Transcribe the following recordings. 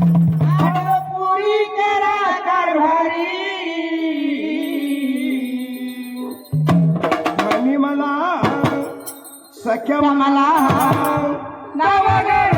पुरी करा कारभारी. मला सख्या मला नवगड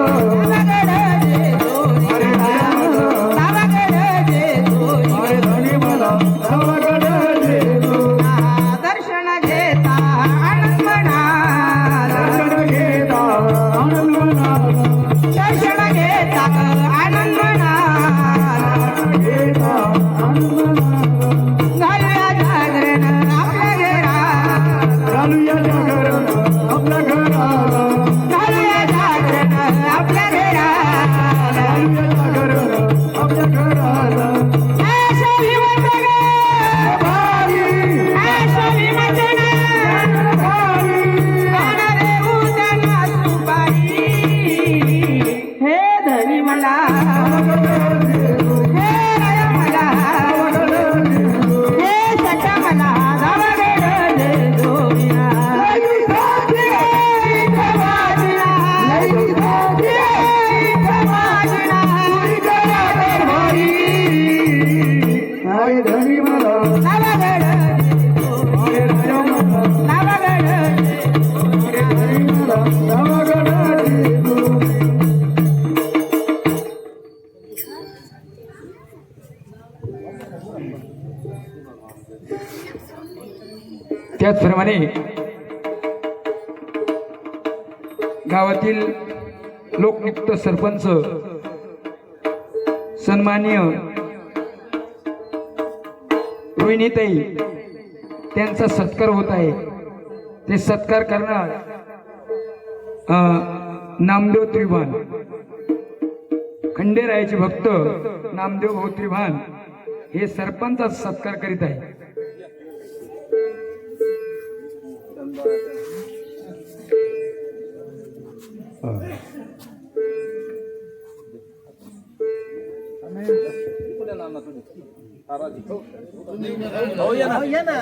Oh. त्याचप्रमाणे गावातील लोकनियुक्त सरपंच सन्माननीय रोहिणीताई त्यांचा सत्कार होत आहे. ते सत्कार करणार नामदेव त्रिभान. खंडेरायाचे भक्त नामदेव भाऊ त्रिभान हे सरपंचाचा सत्कार करीत आहे Oh. या ना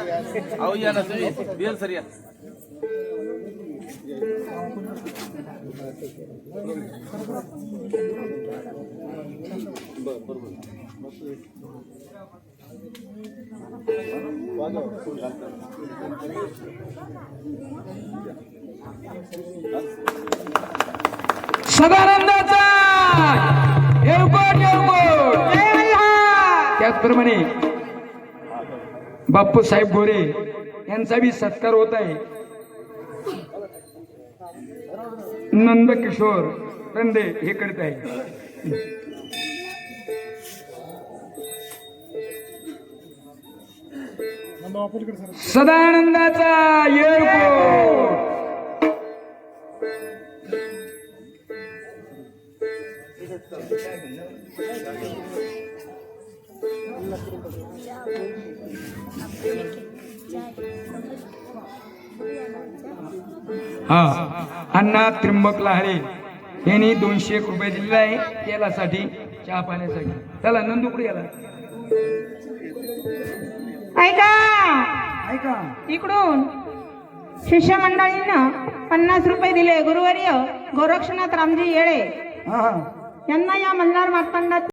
अहो या ना तुम्ही बिल सर या सदानंदाचा त्याचप्रमाणे बाप्पू साहेब गोरे यांचा बी सत्कार होत आहे. नंद किशोर रंदे हे करत आहे सदानंदाचा एअरपोर्ट हा अण्णा त्र्यंबक लहारे यांनी दोनशे एक रुपये दिलेला आहे. तेलासाठी चहा पाण्यासाठी. चला नंदुकडे याला ऐका. ऐका. इकडून शिष्यमंडळीनं पन्नास रुपये दिले. गुरुवर्य गोरक्षनाथ रामजी येळे यांना या मल्हार मातंडात